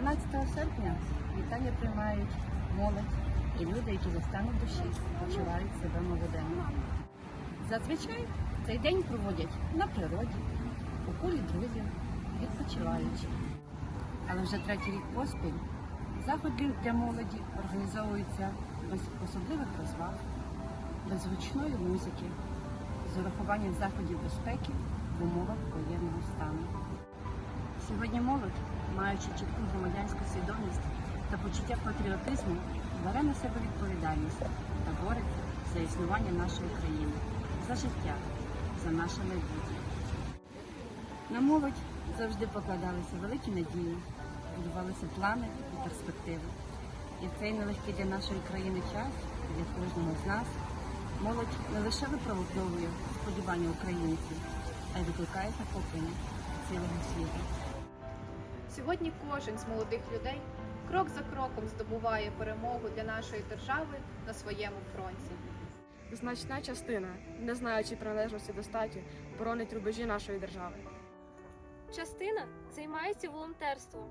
12 серпня вітання приймають молодь і люди, які за станом душі почувають себе молодими. Зазвичай цей день проводять на природі, у колі друзів, відпочиваючи. Але вже третій рік поспіль заходи для молоді організовуються без особливих розваг, без гучної музики, з урахуванням заходів безпеки в умовах воєнного стану. Сьогодні молодь, маючи чітку громадянську свідомість та почуття патріотизму, бере на себе відповідальність та бореться за існування нашої країни, за життя, за наше майбутнє. На молодь завжди покладалися великі надії, будувалися плани і перспективи. І в цей нелегкий для нашої країни час, для кожного з нас, молодь не лише виправдовує сподівання українців, а й викликає захоплення цілого світу. Сьогодні кожен з молодих людей крок за кроком здобуває перемогу для нашої держави на своєму фронті. Значна частина, не знаючи приналежності до статі, боронить рубежі нашої держави. Частина займається волонтерством.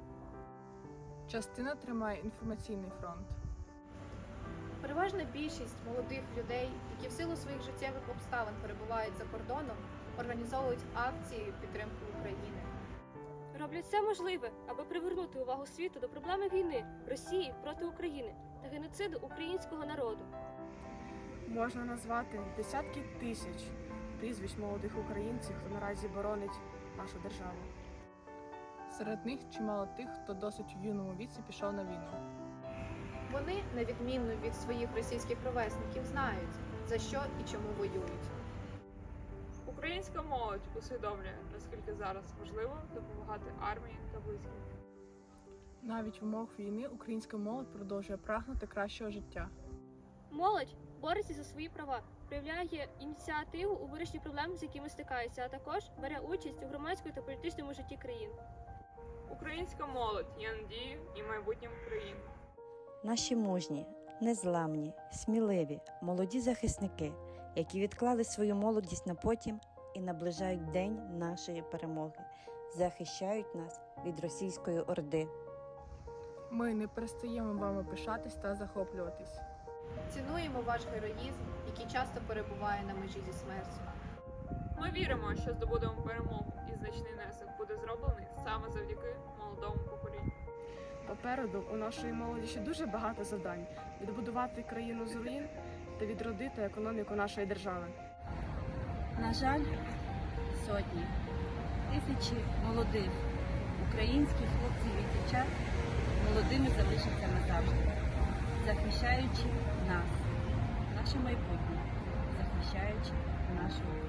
Частина тримає інформаційний фронт. Переважна більшість молодих людей, які в силу своїх життєвих обставин перебувають за кордоном, організовують акції підтримки України. Роблять все можливе, аби привернути увагу світу до проблеми війни Росії проти України та геноциду українського народу. Можна назвати десятки тисяч прізвищ молодих українців, хто наразі боронить нашу державу. Серед них чимало тих, хто досить в юному віці пішов на війну. Вони, на відміну від своїх російських ровесників, знають, за що і чому воюють. Українська молодь усвідомлює, наскільки зараз важливо допомагати армії та близьким. Навіть в умовах війни українська молодь продовжує прагнути кращого життя. Молодь бореться за свої права, проявляє ініціативу у вирішенні проблем, з якими стикається, а також бере участь у громадському та політичному житті країни. Українська молодь є надією і майбутнім країни. Наші мужні, незламні, сміливі, молоді захисники, які відклали свою молодість на потім і наближають день нашої перемоги, захищають нас від російської орди. Ми не перестаємо вами пишатись та захоплюватись. Цінуємо ваш героїзм, який часто перебуває на межі зі смертю. Ми віримо, що здобудемо перемогу, і значний внесок буде зроблений саме завдяки молодому поколінню. Попереду у нашої молоді ще дуже багато завдань відбудувати країну з руїн та відродити економіку нашої держави. На жаль, сотні, тисячі молодих українських хлопців і дівчат молодими залишаться назавжди, захищаючи нас, наше майбутнє, захищаючи нашу.